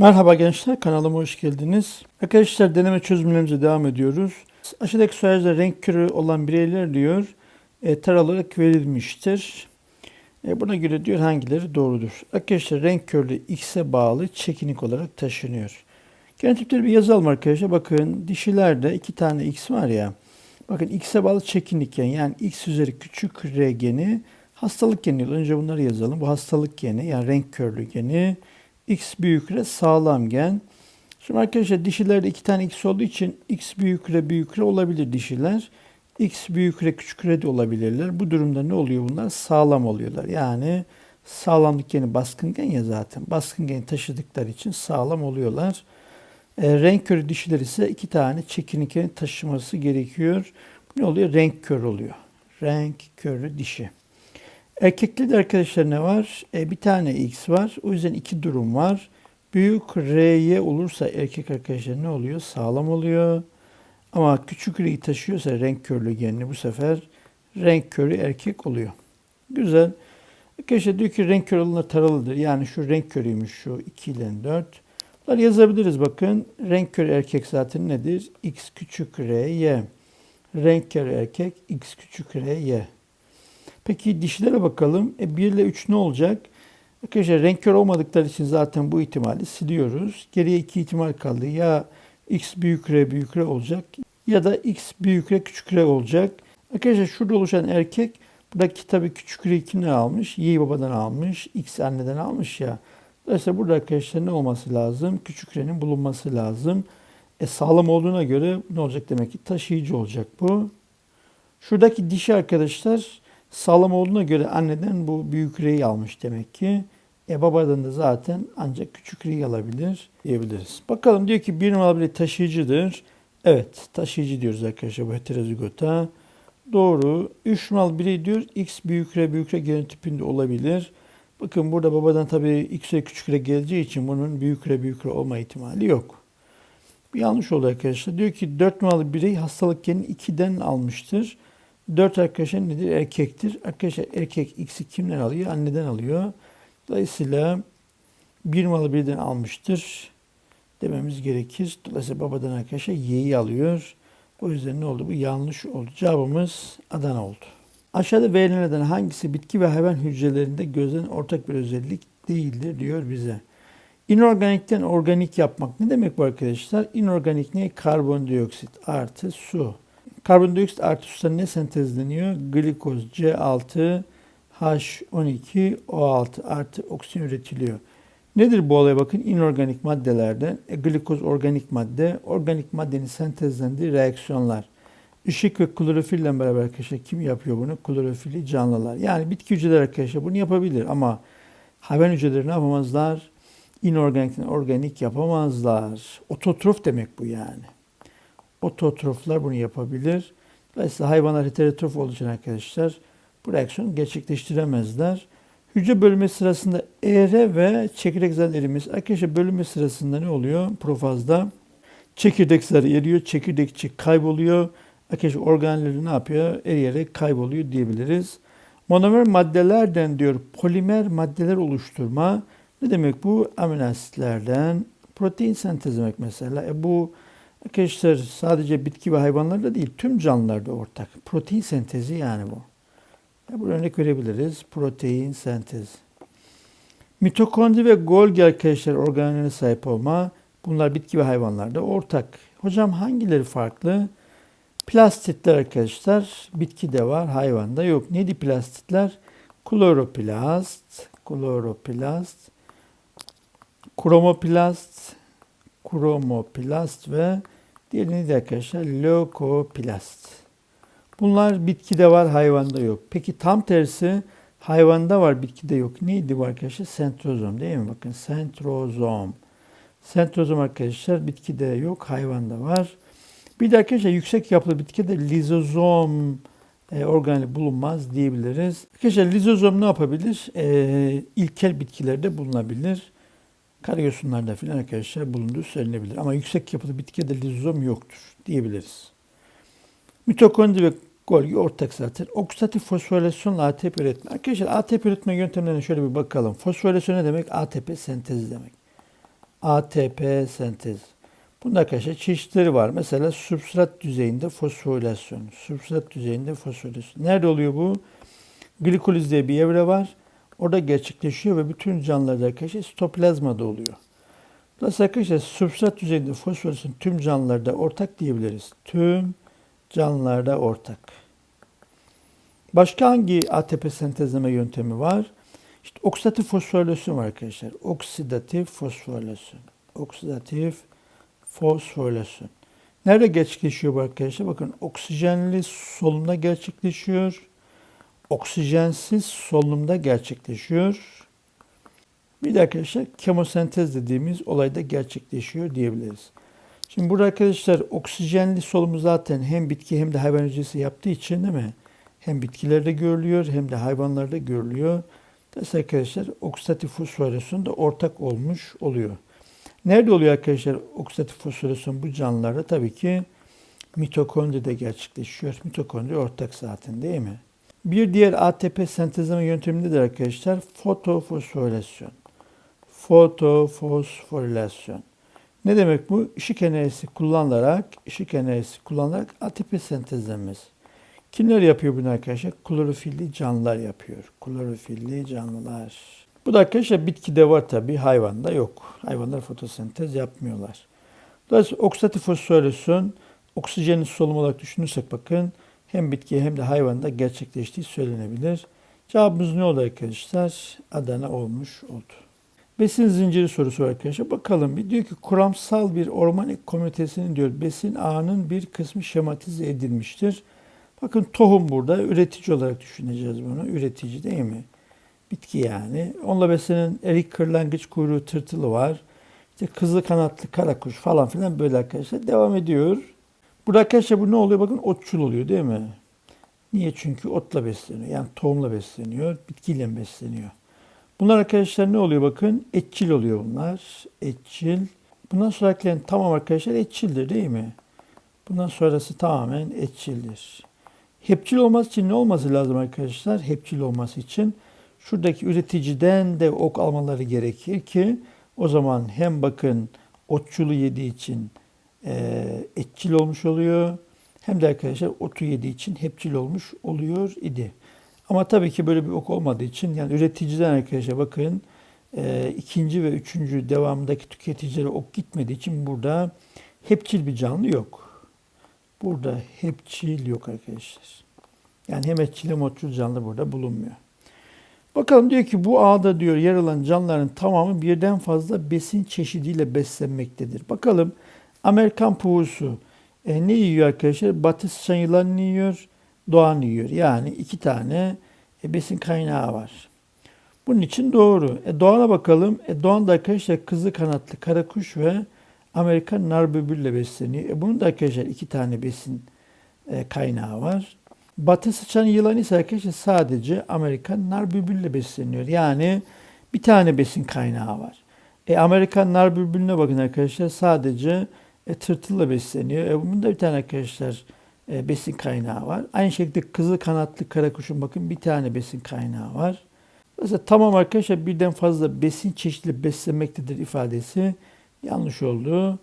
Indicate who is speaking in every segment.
Speaker 1: Merhaba gençler, kanalıma hoş geldiniz. Arkadaşlar deneme çözümlerimize devam ediyoruz. Aşağıdaki sayıda renk körü olan bireyler diyor, e, taralarak verilmiştir. E, buna göre diyor hangileri doğrudur. Arkadaşlar renk körlüğü x'e bağlı çekinik olarak taşınıyor. Genotipleri bir yazalım arkadaşlar. Bakın dişilerde iki tane x var ya. Bakın x'e bağlı çekinik gen yani x üzeri küçük r geni hastalık geni. Önce bunları yazalım. Bu hastalık geni yani renk körlüğü geni. X büyük R sağlam gen. Şimdi arkadaşlar dişilerde iki tane X olduğu için X büyük R büyük R olabilir dişiler. X büyük R küçük R de olabilirler. Bu durumda ne oluyor bunlar? Sağlam oluyorlar. Yani sağlamlık geni baskın gen ya zaten. Baskın geni taşıdıkları için sağlam oluyorlar. E, renk körü dişiler ise iki tane çekinik geni taşıması gerekiyor. Ne oluyor? Renk kör oluyor. Renk körü dişi. Erkekli de arkadaşlar ne var? E, bir tane X var. O yüzden iki durum var. Büyük R'ye olursa erkek arkadaşlar ne oluyor? Sağlam oluyor. Ama küçük R'yi taşıyorsa renk körlü genli bu sefer renk körü erkek oluyor. Güzel. Arkadaşlar diyor ki renk körü olanlar taralıdır. Yani şu renk körüymüş şu 2 ile 4. Bunları yazabiliriz bakın. Renk körü erkek zaten nedir? X küçük R, Y. Renk körü erkek X küçük R, Y. Peki dişilere bakalım. E 1 ile 3 ne olacak? Arkadaşlar renk kör olmadıkları için zaten bu ihtimali siliyoruz. Geriye iki ihtimal kaldı. Ya x büyük r büyük r olacak ya da x büyük r küçük r olacak. Arkadaşlar şurada oluşan erkek buradaki tabii küçük r kimden almış? Y babadan almış. X anneden almış ya. Dolayısıyla burada arkadaşlar ne olması lazım? Küçük r'nin bulunması lazım. E sağlam olduğuna göre ne olacak demek ki? Taşıyıcı olacak bu. Şuradaki dişi arkadaşlar sağlam olduğuna göre anneden bu büyük reyi almış demek ki. E babadan da zaten ancak küçük reyi alabilir diyebiliriz. Bakalım diyor ki bir numaralı birey taşıyıcıdır. Evet taşıyıcı diyoruz arkadaşlar bu heterozigota. Doğru. 3 numaralı birey diyor x büyük r büyük r genotipinde olabilir. Bakın burada babadan tabii x ve küçük r geleceği için bunun büyük r büyük r olma ihtimali yok. Bir yanlış oldu arkadaşlar. Diyor ki 4 numaralı birey hastalık genini 2'den almıştır. 4 arkadaşlar nedir? Erkektir. Arkadaşlar erkek x'i kimden alıyor? Anneden alıyor. Dolayısıyla bir malı birden almıştır dememiz gerekir. Dolayısıyla babadan arkadaşlar y'yi alıyor. O yüzden ne oldu? Bu yanlış oldu. Cevabımız Adana oldu. Aşağıda verilenlerden hangisi bitki ve hayvan hücrelerinde gözlenen ortak bir özellik değildir diyor bize. İnorganikten organik yapmak ne demek bu arkadaşlar? İnorganik ne? Karbondioksit artı su. Karbondioksit artı suda ne sentezleniyor? Glikoz C6 H12 O6 artı oksijen üretiliyor. Nedir bu olay? Bakın inorganik maddelerden e, glikoz organik madde, organik maddenin sentezlendiği reaksiyonlar. Işık ve klorofille beraber arkadaşlar kim yapıyor bunu? Klorofili canlılar. Yani bitki hücreleri arkadaşlar bunu yapabilir ama hayvan hücreleri ne yapamazlar? İnorganikten organik yapamazlar. Ototrof demek bu yani. Ototroflar bunu yapabilir. Dolayısıyla hayvanlar heterotrof olduğu için arkadaşlar bu reaksiyonu gerçekleştiremezler. Hücre bölünme sırasında ER ve çekirdek zarı erimesi. Arkadaşlar bölünme sırasında ne oluyor? Profazda çekirdek zarı eriyor, çekirdekçi kayboluyor. Arkadaşlar organları ne yapıyor? Eriyerek kayboluyor diyebiliriz. Monomer maddelerden diyor polimer maddeler oluşturma. Ne demek bu? Amino asitlerden protein sentezlemek mesela. E bu arkadaşlar sadece bitki ve hayvanlarda değil tüm canlılarda ortak. Protein sentezi yani bu. Ya bu örnek verebiliriz. Protein sentez. Mitokondri ve Golgi arkadaşlar organlarına sahip olma. Bunlar bitki ve hayvanlarda ortak. Hocam hangileri farklı? Plastitler arkadaşlar bitkide var, hayvanda yok. Neydi plastitler? Kloroplast, kloroplast, kromoplast, kromoplast ve diğeri neydi arkadaşlar? Leukoplast. Bunlar bitkide var, hayvanda yok. Peki tam tersi hayvanda var, bitkide yok. Neydi bu arkadaşlar? Sentrozom değil mi? Bakın sentrozom. Sentrozom arkadaşlar bitkide yok, hayvanda var. Bir de arkadaşlar yüksek yapılı bitkide lizozom e, organeli bulunmaz diyebiliriz. Arkadaşlar lizozom ne yapabilir? E, ilkel bitkilerde bulunabilir. Karyosunlarda filan arkadaşlar bulunduğu söylenebilir. Ama yüksek yapılı bitkide lizozom yoktur diyebiliriz. Mitokondri ve Golgi ortak zaten. Oksidatif fosforilasyonla ATP üretme. Arkadaşlar ATP üretme yöntemlerine şöyle bir bakalım. Fosforilasyon ne demek? ATP sentezi demek. ATP sentez. Bunda arkadaşlar çeşitleri var. Mesela substrat düzeyinde fosforilasyon. Substrat düzeyinde fosforilasyon. Nerede oluyor bu? Glikoliz diye bir evre var. Orada gerçekleşiyor ve bütün canlılarda arkadaşlar sitoplazmada oluyor. Dolayısıyla arkadaşlar substrat düzeyinde fosforilasyon tüm canlılarda ortak diyebiliriz. Tüm canlılarda ortak. Başka hangi ATP sentezleme yöntemi var? İşte oksidatif fosforilasyon var arkadaşlar. Oksidatif fosforilasyon. Oksidatif fosforilasyon. Nerede gerçekleşiyor bu arkadaşlar? Bakın oksijenli solunumda gerçekleşiyor. Oksijensiz solunumda gerçekleşiyor. Bir de arkadaşlar kemosentez dediğimiz olayda gerçekleşiyor diyebiliriz. Şimdi burada arkadaşlar oksijenli solumu zaten hem bitki hem de hayvan hücresi yaptığı için değil mi? Hem bitkilerde görülüyor hem de hayvanlarda görülüyor. Dolayısıyla arkadaşlar oksidatif fosforilasyon da ortak olmuş oluyor. Nerede oluyor arkadaşlar oksidatif fosforilasyon bu canlılarda? Tabii ki mitokondride gerçekleşiyor. Mitokondri ortak zaten değil mi? Bir diğer ATP sentezleme yönteminde de arkadaşlar fotofosforilasyon. Fotofosforilasyon. Ne demek bu? Işık enerjisi kullanılarak, ışık enerjisi kullanılarak ATP sentezlenmesi. Kimler yapıyor bunu arkadaşlar? Klorofilli canlılar yapıyor. Klorofilli canlılar. Bu da arkadaşlar bitkide var tabi, hayvanda yok. Hayvanlar fotosentez yapmıyorlar. Dolayısıyla oksidatif fosforilasyon oksijeni solunum olarak düşünürsek bakın hem bitki hem de hayvanda gerçekleştiği söylenebilir. Cevabımız ne oldu arkadaşlar? Adana olmuş oldu. Besin zinciri sorusu var arkadaşlar. Bakalım bir diyor ki kuramsal bir orman komünitesinin diyor besin ağının bir kısmı şematize edilmiştir. Bakın tohum burada üretici olarak düşüneceğiz bunu. Üretici değil mi? Bitki yani. Onunla beslenen erik kırlangıç kuyruğu tırtılı var. İşte kızıl kanatlı karakuş falan filan böyle arkadaşlar devam ediyor. Burada arkadaşlar bu ne oluyor? Bakın otçul oluyor değil mi? Niye? Çünkü otla besleniyor. Yani tohumla besleniyor. Bitkiyle besleniyor. Bunlar arkadaşlar ne oluyor? Bakın etçil oluyor bunlar. Etçil. Bundan sonrakilerin tamam arkadaşlar etçildir değil mi? Bundan sonrası tamamen etçildir. Hepçil olması için ne olması lazım arkadaşlar? Hepçil olması için şuradaki üreticiden de ok almaları gerekir ki o zaman hem bakın otçulu yediği için e, etçil olmuş oluyor hem de arkadaşlar otu yediği için hepçil olmuş oluyor idi. Ama tabii ki böyle bir ok olmadığı için yani üreticiden arkadaşlar bakın e, ikinci ve üçüncü devamındaki tüketicilere ok gitmediği için burada hepçil bir canlı yok. Burada hepçil yok arkadaşlar. Yani hem etçil hem otçul canlı burada bulunmuyor. Bakalım diyor ki bu ağda diyor yer alan canlıların tamamı birden fazla besin çeşidiyle beslenmektedir. Bakalım Amerikan puğusu e, ne yiyor arkadaşlar? Batı sıçan yılanını yiyor, doğan yiyor. Yani iki tane e, besin kaynağı var. Bunun için doğru. E, doğana bakalım. E, doğan da arkadaşlar kızı kanatlı karakuş ve Amerikan nar böbürle besleniyor. E, bunun da arkadaşlar iki tane besin e, kaynağı var. Batı sıçan yılan ise arkadaşlar sadece Amerikan nar bülbülle besleniyor. Yani bir tane besin kaynağı var. E, Amerikan nar bülbülüne bakın arkadaşlar sadece e, tırtılla besleniyor. E, bunda bir tane arkadaşlar e, besin kaynağı var. Aynı şekilde kızıl kanatlı karakuşun bakın bir tane besin kaynağı var. Mesela tamam arkadaşlar birden fazla besin çeşitli beslemektedir ifadesi yanlış oldu.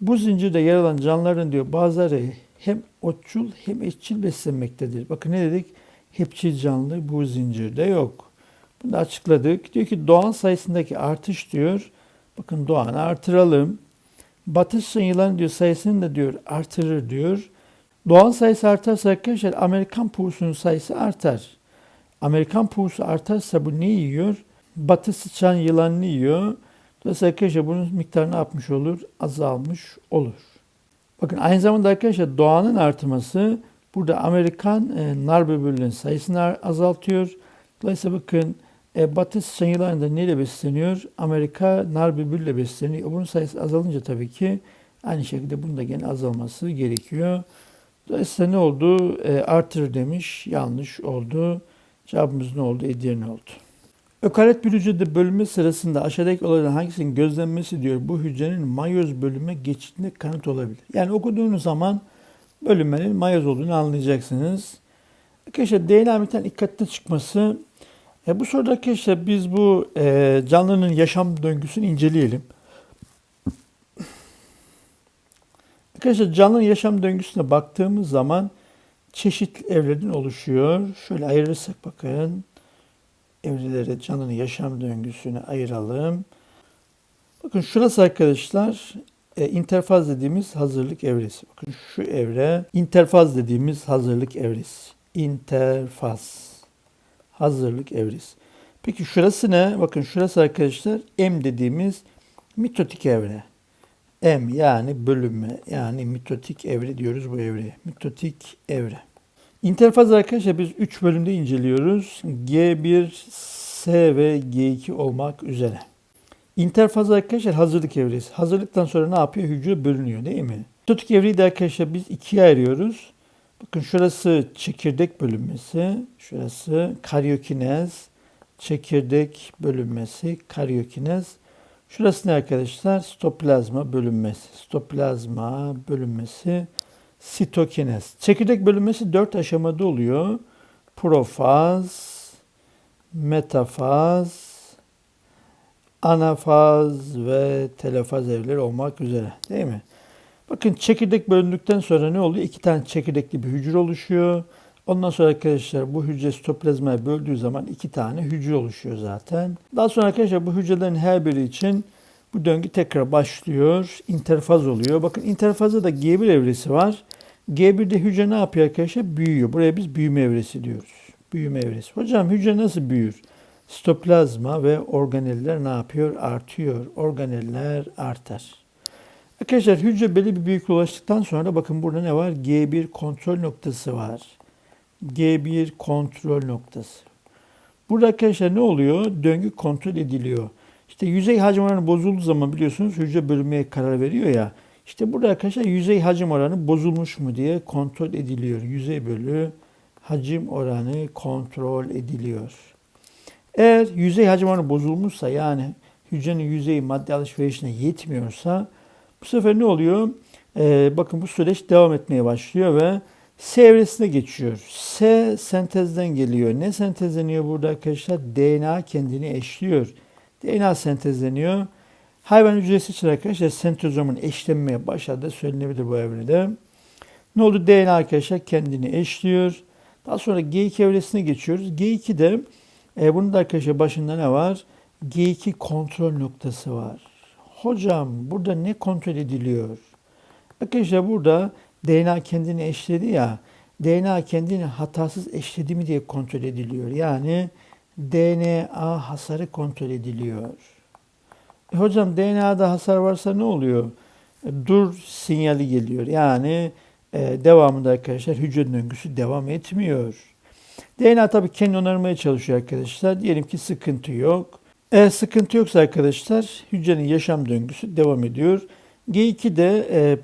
Speaker 1: Bu zincirde yer alan canlıların diyor bazıları hem otçul hem etçil beslenmektedir. Bakın ne dedik? Hepçil canlı bu zincirde yok. Bunu da açıkladık. Diyor ki doğan sayısındaki artış diyor. Bakın doğanı artıralım. Batı yılan diyor sayısını da diyor artırır diyor. Doğan sayısı artarsa arkadaşlar Amerikan puğusunun sayısı artar. Amerikan puğusu artarsa bu ne yiyor? Batı sıçan yılanını yiyor. Dolayısıyla arkadaşlar bunun miktarı ne yapmış olur? Azalmış olur. Bakın aynı zamanda arkadaşlar doğanın artması burada Amerikan e, nar böbürlerinin sayısını azaltıyor. Dolayısıyla bakın e, Batı sıçan yılanında neyle besleniyor? Amerika nar böbürle besleniyor. Bunun sayısı azalınca tabii ki aynı şekilde bunun da gene azalması gerekiyor. Dolayısıyla ne oldu? E, artır demiş. Yanlış oldu. Cevabımız ne oldu? Edirne oldu. Ökaryot bir hücrede bölünme sırasında aşağıdaki olayların hangisinin gözlenmesi diyor bu hücrenin mayoz bölünme geçidine kanıt olabilir. Yani okuduğunuz zaman bölünmenin mayoz olduğunu anlayacaksınız. Arkadaşlar DNA miktarının dikkatli çıkması. E, bu soruda arkadaşlar biz bu e, canlının yaşam döngüsünü inceleyelim. Arkadaşlar canlı yaşam döngüsüne baktığımız zaman çeşitli evrelerden oluşuyor. Şöyle ayırırsak bakın evreleri canlının yaşam döngüsüne ayıralım. Bakın şurası arkadaşlar e, interfaz dediğimiz hazırlık evresi. Bakın şu evre interfaz dediğimiz hazırlık evresi. İnterfaz. Hazırlık evresi. Peki şurası ne? Bakın şurası arkadaşlar M dediğimiz mitotik evre. M yani bölünme yani mitotik evre diyoruz bu evreye. Mitotik evre. İnterfaz arkadaşlar biz 3 bölümde inceliyoruz. G1, S ve G2 olmak üzere. İnterfaz arkadaşlar hazırlık evresi. Hazırlıktan sonra ne yapıyor? Hücre bölünüyor değil mi? Mitotik evreyi de arkadaşlar biz ikiye ayırıyoruz. Bakın şurası çekirdek bölünmesi, şurası karyokinez, çekirdek bölünmesi, karyokinez. Şurası ne arkadaşlar? Stoplazma bölünmesi. Stoplazma bölünmesi, sitokinez. Çekirdek bölünmesi dört aşamada oluyor. Profaz, metafaz, anafaz ve telefaz evleri olmak üzere değil mi? Bakın çekirdek bölündükten sonra ne oluyor? İki tane çekirdekli bir hücre oluşuyor. Ondan sonra arkadaşlar bu hücre sitoplazmaya böldüğü zaman iki tane hücre oluşuyor zaten. Daha sonra arkadaşlar bu hücrelerin her biri için bu döngü tekrar başlıyor. İnterfaz oluyor. Bakın interfazda da G1 evresi var. G1'de hücre ne yapıyor arkadaşlar? Büyüyor. Buraya biz büyüme evresi diyoruz. Büyüme evresi. Hocam hücre nasıl büyür? Sitoplazma ve organeller ne yapıyor? Artıyor. Organeller artar. Arkadaşlar hücre belli bir büyüklüğe ulaştıktan sonra bakın burada ne var? G1 kontrol noktası var. G1 kontrol noktası. Burada arkadaşlar ne oluyor? Döngü kontrol ediliyor. İşte yüzey hacim oranı bozulduğu zaman biliyorsunuz hücre bölünmeye karar veriyor ya. İşte burada arkadaşlar yüzey hacim oranı bozulmuş mu diye kontrol ediliyor. Yüzey bölü hacim oranı kontrol ediliyor. Eğer yüzey hacim oranı bozulmuşsa yani hücrenin yüzeyi madde alışverişine yetmiyorsa bu sefer ne oluyor? Ee, bakın bu süreç devam etmeye başlıyor ve S evresine geçiyor. S sentezden geliyor. Ne sentezleniyor burada arkadaşlar? DNA kendini eşliyor. DNA sentezleniyor. Hayvan hücresi için arkadaşlar sentrozomun eşlenmeye başladığı söylenebilir bu evrede. Ne oldu? DNA arkadaşlar kendini eşliyor. Daha sonra G2 evresine geçiyoruz. G2'de e, bunun da arkadaşlar başında ne var? G2 kontrol noktası var. Hocam burada ne kontrol ediliyor? Arkadaşlar burada DNA kendini eşledi ya. DNA kendini hatasız eşledi mi diye kontrol ediliyor. Yani DNA hasarı kontrol ediliyor. E hocam DNA'da hasar varsa ne oluyor? E, dur sinyali geliyor. Yani e, devamında arkadaşlar hücre döngüsü devam etmiyor. DNA tabii kendini onarmaya çalışıyor arkadaşlar. Diyelim ki sıkıntı yok. Eğer sıkıntı yoksa arkadaşlar hücrenin yaşam döngüsü devam ediyor. G2'de e,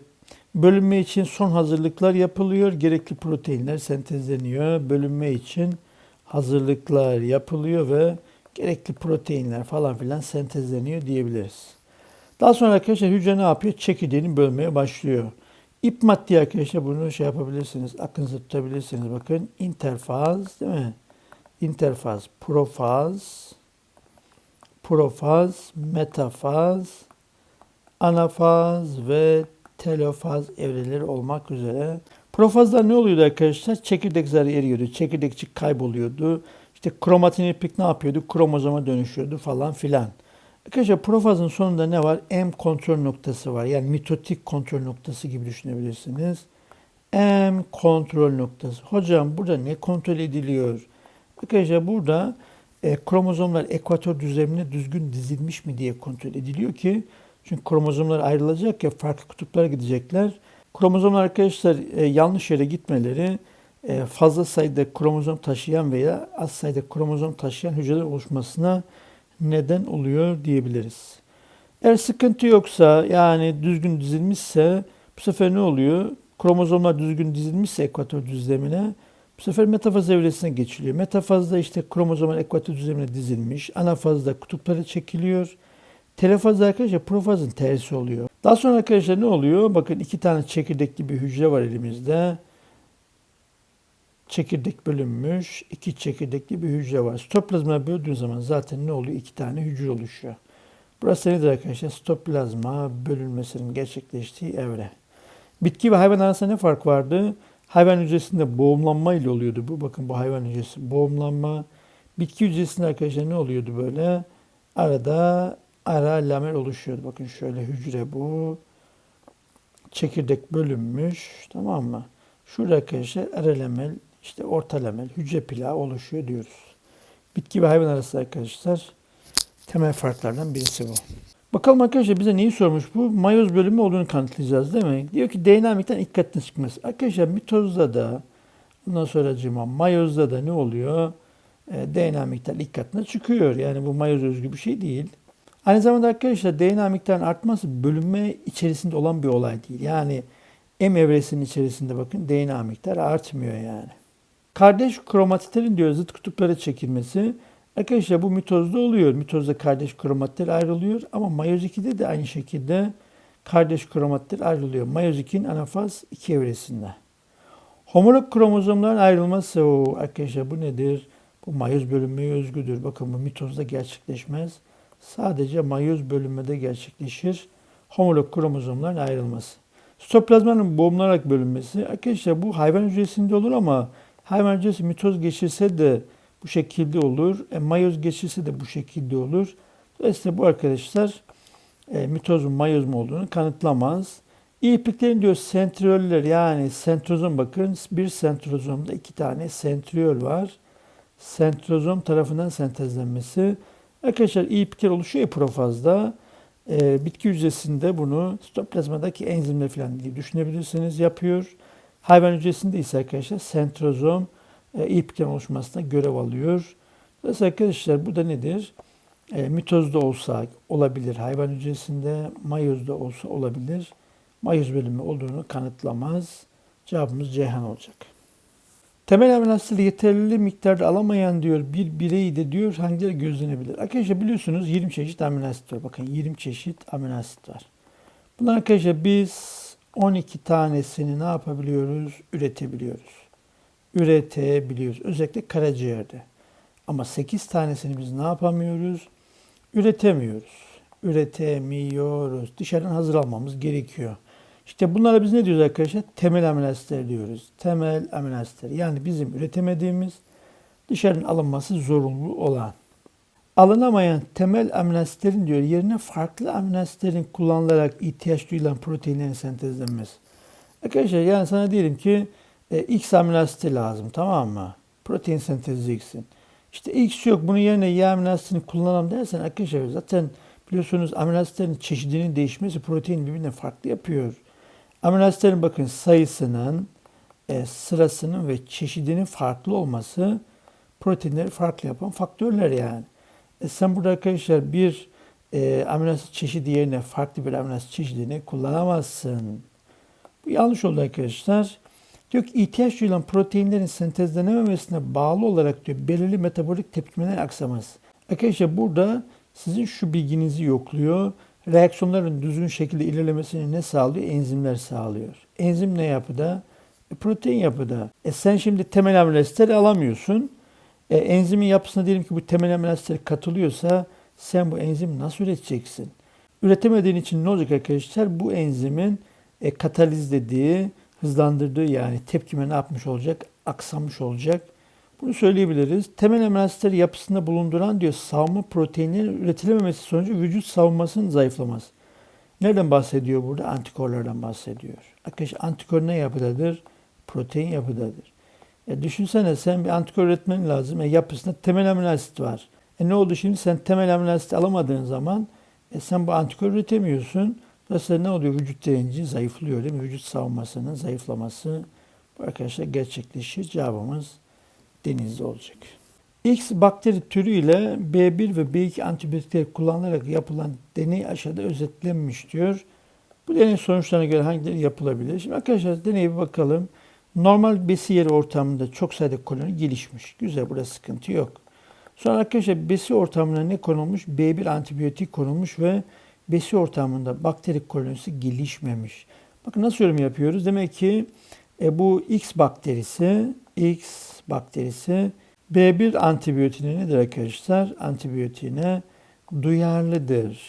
Speaker 1: bölünme için son hazırlıklar yapılıyor. Gerekli proteinler sentezleniyor. Bölünme için hazırlıklar yapılıyor ve gerekli proteinler falan filan sentezleniyor diyebiliriz. Daha sonra arkadaşlar hücre ne yapıyor? Çekirdeğini bölmeye başlıyor. İp madde arkadaşlar bunu şey yapabilirsiniz. Aklınızda tutabilirsiniz. Bakın interfaz değil mi? İnterfaz, profaz, profaz, metafaz, anafaz ve telofaz evreleri olmak üzere. Profazlar ne oluyordu arkadaşlar? Çekirdek zarı eriyordu. Çekirdekçik kayboluyordu. İşte kromatin iplik ne yapıyordu? Kromozoma dönüşüyordu falan filan. Arkadaşlar profazın sonunda ne var? M kontrol noktası var. Yani mitotik kontrol noktası gibi düşünebilirsiniz. M kontrol noktası. Hocam burada ne kontrol ediliyor? Arkadaşlar burada e, kromozomlar ekvator düzlemine düzgün dizilmiş mi diye kontrol ediliyor ki çünkü kromozomlar ayrılacak ya farklı kutuplara gidecekler. Kromozomlar arkadaşlar e, yanlış yere gitmeleri e, fazla sayıda kromozom taşıyan veya az sayıda kromozom taşıyan hücreler oluşmasına neden oluyor diyebiliriz. Eğer sıkıntı yoksa yani düzgün dizilmişse bu sefer ne oluyor? Kromozomlar düzgün dizilmişse ekvator düzlemine bu sefer metafaz evresine geçiliyor. Metafazda işte kromozomlar ekvator düzlemine dizilmiş. Anafazda kutuplara çekiliyor. Telefazda arkadaşlar profazın tersi oluyor. Daha sonra arkadaşlar ne oluyor? Bakın iki tane çekirdekli bir hücre var elimizde. Çekirdek bölünmüş. iki çekirdekli bir hücre var. Stoplazma böldüğün zaman zaten ne oluyor? İki tane hücre oluşuyor. Burası nedir arkadaşlar? Stoplazma bölünmesinin gerçekleştiği evre. Bitki ve hayvan arasında ne fark vardı? Hayvan hücresinde boğumlanma ile oluyordu bu. Bakın bu hayvan hücresi boğumlanma. Bitki hücresinde arkadaşlar ne oluyordu böyle? Arada ara lamel oluşuyordu. Bakın şöyle hücre bu. Çekirdek bölünmüş. Tamam mı? Şurada arkadaşlar ara lamel, işte orta lamel, hücre plağı oluşuyor diyoruz. Bitki ve hayvan arası arkadaşlar temel farklardan birisi bu. Bakalım arkadaşlar bize neyi sormuş bu? Mayoz bölümü olduğunu kanıtlayacağız değil mi? Diyor ki DNA miktarın ilk katına çıkması. Arkadaşlar mitozda da ondan sonra cima mayozda da ne oluyor? E, DNA miktarı ilk katına çıkıyor. Yani bu mayoz özgü bir şey değil. Aynı zamanda arkadaşlar DNA miktarının artması bölünme içerisinde olan bir olay değil. Yani M evresinin içerisinde bakın DNA miktarı artmıyor yani. Kardeş kromatitlerin diyor zıt kutuplara çekilmesi. Arkadaşlar bu mitozda oluyor. Mitozda kardeş kromatitler ayrılıyor ama mayoz 2'de de aynı şekilde kardeş kromatitler ayrılıyor. Mayoz 2'nin anafaz 2 evresinde. Homolog kromozomların ayrılması o arkadaşlar bu nedir? Bu mayoz bölünmeye özgüdür. Bakın bu mitozda gerçekleşmez. Sadece mayoz bölünmede gerçekleşir. Homolog kromozomların ayrılması. Sitoplazmanın boğumlanarak bölünmesi. Arkadaşlar bu hayvan hücresinde olur ama hayvan hücresi mitoz geçirse de bu şekilde olur. E, mayoz geçirse de bu şekilde olur. Dolayısıyla bu arkadaşlar e, mitoz mayoz mu olduğunu kanıtlamaz. İpliklerin diyor sentrioller yani sentrozom bakın bir sentrozomda iki tane sentriol var. Sentrozom tarafından sentezlenmesi. Arkadaşlar iplikler oluşuyor ya profazda. E, bitki hücresinde bunu sitoplazmadaki enzimler falan diye düşünebilirsiniz yapıyor. Hayvan hücresinde ise arkadaşlar sentrozom e, ipliklerin oluşmasına görev alıyor. Dolayısıyla arkadaşlar bu da nedir? E, mitozda olsa olabilir hayvan hücresinde, mayozda olsa olabilir. Mayoz bölümü olduğunu kanıtlamaz. Cevabımız Ceyhan olacak. Temel amino asitleri yeterli miktarda alamayan diyor bir birey de diyor hangileri gözlenebilir? Arkadaşlar biliyorsunuz 20 çeşit amino asit var. Bakın 20 çeşit amino asit var. Bunlar arkadaşlar biz 12 tanesini ne yapabiliyoruz? Üretebiliyoruz. Üretebiliyoruz. Özellikle karaciğerde. Ama 8 tanesini biz ne yapamıyoruz? Üretemiyoruz. Üretemiyoruz. Dışarıdan hazır almamız gerekiyor. İşte bunlara biz ne diyoruz arkadaşlar? Temel amino asitler diyoruz. Temel amino asitler. Yani bizim üretemediğimiz dışarıdan alınması zorunlu olan. Alınamayan temel amino asitlerin diyor yerine farklı amino asitlerin kullanılarak ihtiyaç duyulan proteinlerin sentezlenmesi. Arkadaşlar yani sana diyelim ki e, X amino asiti lazım tamam mı? Protein sentezleyeceksin. İşte X yok bunun yerine Y amino asitini kullanalım dersen arkadaşlar zaten biliyorsunuz amino asitlerin çeşidinin değişmesi protein birbirinden farklı yapıyor. Amino asitlerin bakın sayısının, e, sırasının ve çeşidinin farklı olması proteinleri farklı yapan faktörler yani. E, sen burada arkadaşlar bir e, amino asit çeşidi yerine farklı bir amino asit çeşidini kullanamazsın. Bu yanlış oldu arkadaşlar. Diyor ki ihtiyaç duyulan proteinlerin sentezlenememesine bağlı olarak diyor belirli metabolik tepkimeler aksamaz. Arkadaşlar burada sizin şu bilginizi yokluyor. Reaksiyonların düzgün şekilde ilerlemesini ne sağlıyor? Enzimler sağlıyor. Enzim ne yapıda? E, protein yapıda. E sen şimdi temel amino asitleri alamıyorsun. E, enzimin yapısına diyelim ki bu temel amino asitleri katılıyorsa sen bu enzimi nasıl üreteceksin? Üretemediğin için ne olacak arkadaşlar? Bu enzimin e, kataliz dediği, hızlandırdığı yani tepkime ne yapmış olacak? Aksamış olacak. Bunu söyleyebiliriz. Temel amino yapısında bulunduran diyor savunma proteinlerin üretilememesi sonucu vücut savunmasının zayıflaması. Nereden bahsediyor burada? Antikorlardan bahsediyor. Arkadaşlar antikor ne yapıdadır? Protein yapıdadır. E düşünsene sen bir antikor üretmen lazım. E yapısında temel amino var. E ne oldu şimdi? Sen temel amino alamadığın zaman e sen bu antikor üretemiyorsun. Dolayısıyla ne oluyor? Vücut direnci zayıflıyor değil mi? Vücut savunmasının zayıflaması bu arkadaşlar gerçekleşir. Cevabımız denizde olacak. X bakteri türü ile B1 ve B2 antibiyotikler kullanılarak yapılan deney aşağıda özetlenmiş diyor. Bu deney sonuçlarına göre hangileri yapılabilir? Şimdi arkadaşlar deneye bir bakalım. Normal besi yeri ortamında çok sayıda koloni gelişmiş. Güzel burada sıkıntı yok. Sonra arkadaşlar besi ortamına ne konulmuş? B1 antibiyotik konulmuş ve besi ortamında bakteri kolonisi gelişmemiş. Bakın nasıl yorum yapıyoruz? Demek ki e, bu X bakterisi, X bakterisi B1 antibiyotiğine nedir arkadaşlar? Antibiyotiğine duyarlıdır.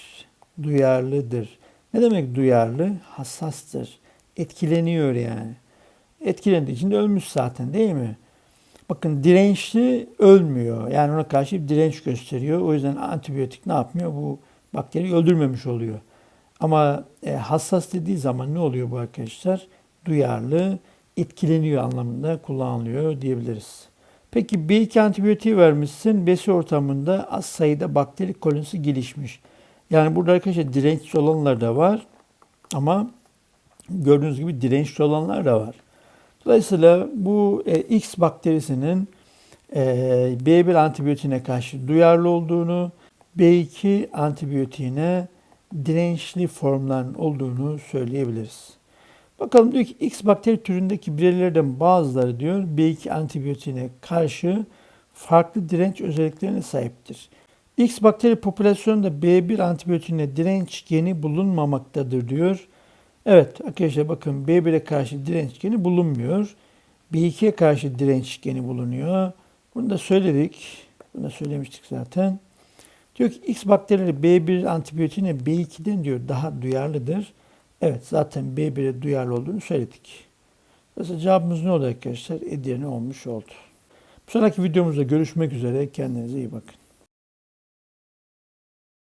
Speaker 1: Duyarlıdır. Ne demek duyarlı? Hassastır. Etkileniyor yani. Etkilendiği için de ölmüş zaten değil mi? Bakın dirençli ölmüyor. Yani ona karşı bir direnç gösteriyor. O yüzden antibiyotik ne yapmıyor? Bu bakteriyi öldürmemiş oluyor. Ama e, hassas dediği zaman ne oluyor bu arkadaşlar? Duyarlı, etkileniyor anlamında kullanılıyor diyebiliriz. Peki B2 antibiyotiği vermişsin. Besi ortamında az sayıda bakteri kolonisi gelişmiş. Yani burada arkadaşlar dirençli olanlar da var. Ama gördüğünüz gibi dirençli olanlar da var. Dolayısıyla bu e, X bakterisinin e, B1 antibiyotiğine karşı duyarlı olduğunu, B2 antibiyotiğine dirençli formların olduğunu söyleyebiliriz. Bakalım diyor ki X bakteri türündeki bireylerden bazıları diyor B2 antibiyotiğine karşı farklı direnç özelliklerine sahiptir. X bakteri popülasyonunda B1 antibiyotiğine direnç geni bulunmamaktadır diyor. Evet arkadaşlar bakın B1'e karşı direnç geni bulunmuyor. B2'ye karşı direnç geni bulunuyor. Bunu da söyledik. Bunu da söylemiştik zaten. Diyor ki X bakterileri B1 antibiyotiğine B2'den diyor daha duyarlıdır. Evet zaten B1'e duyarlı olduğunu söyledik. Mesela cevabımız ne oldu arkadaşlar? Edirne olmuş oldu. Bir sonraki videomuzda görüşmek üzere. Kendinize iyi bakın.